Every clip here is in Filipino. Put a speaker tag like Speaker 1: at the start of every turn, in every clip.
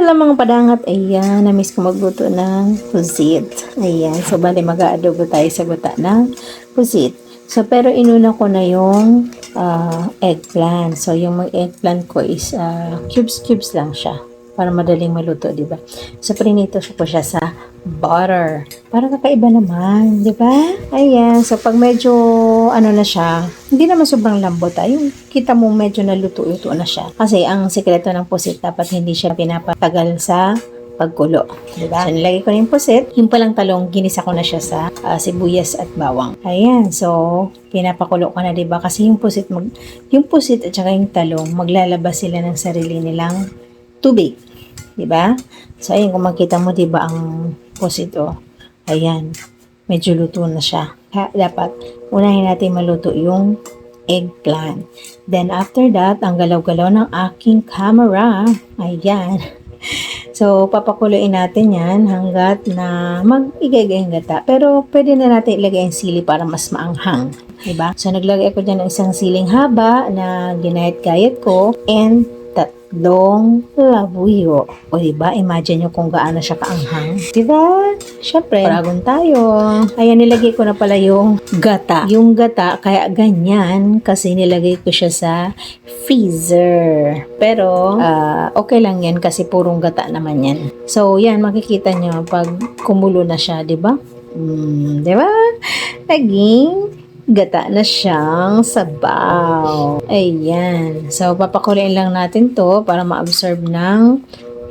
Speaker 1: Lang mga padangat, ayan, na-miss ko magluto ng pusit. Ayan, so bali mag-aadobo tayo sa guta ng pusit. So, pero inuna ko na yung ah, eggplant. So, yung mga eggplant ko is ah, cubes-cubes lang siya para madaling maluto, di ba? So, prinito ko siya sa butter. Para kakaiba naman, di ba? Ayan. So, pag medyo, ano na siya, hindi naman sobrang lambot. ah. Yung kita mo medyo naluto-luto na siya. Kasi, ang sikreto ng pusit, dapat hindi siya pinapatagal sa pagkulo. Diba? So, nilagay ko na yung pusit. Yung palang talong, ginisa ko na siya sa ah, sibuyas at bawang. Ayan. So, pinapakulo ko na, diba? Kasi yung pusit, mag, yung pusit at saka yung talong, maglalabas sila ng sarili nilang tubig. Diba? So, ayun, kung makita mo, diba, ang pusit, oh. Ayan. Medyo luto na siya. Ha, dapat, unahin natin maluto yung eggplant. Then, after that, ang galaw-galaw ng aking camera. Ayan. So, papakuluin natin yan hanggat na mag-igagay ang gata. Pero, pwede na natin ilagay ang sili para mas maanghang. Diba? So, naglagay ako dyan ng isang siling haba na ginayat-gayat ko and tatlong labuyo. O diba, imagine nyo kung gaano siya kaanghang. Diba? Siyempre, paragon tayo. Ayan, nilagay ko na pala yung gata. Yung gata, kaya ganyan kasi nilagay ko siya sa freezer. Pero, ah, okay lang yan kasi purong gata naman yan. So, yan, makikita nyo pag kumulo na siya, di ba? Mm, di ba? Naging gata na siyang sabaw. Ayan. So, papakuloyin lang natin to para ma-absorb ng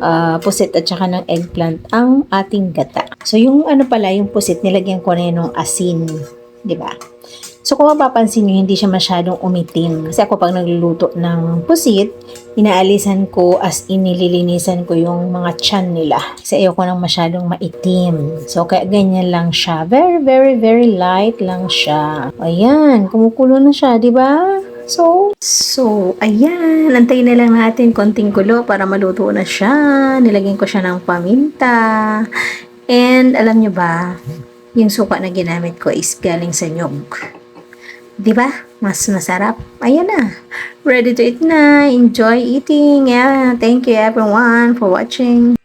Speaker 1: ah, pusit at saka ng eggplant ang ating gata. So, yung ano pala, yung pusit, nilagyan ko na yun ng asin. Ba? So, kung mapapansin nyo, hindi siya masyadong umitim. Kasi ako pag nagluluto ng pusit, inaalisan ko as inililinisan ko yung mga tiyan nila. Kasi ayoko nang masyadong maitim. So, kaya ganyan lang siya. Very, very, very light lang siya. Ayan, kumukulo na siya, di ba? So, so, ayan. Antayin na lang natin konting kulo para maluto na siya. Nilagyan ko siya ng paminta. And, alam nyo ba, yung suka na ginamit ko is galing sa nyog. Di ba? Mas masarap. Ayan na. Ready to eat na. Enjoy eating. Yeah. Thank you everyone for watching.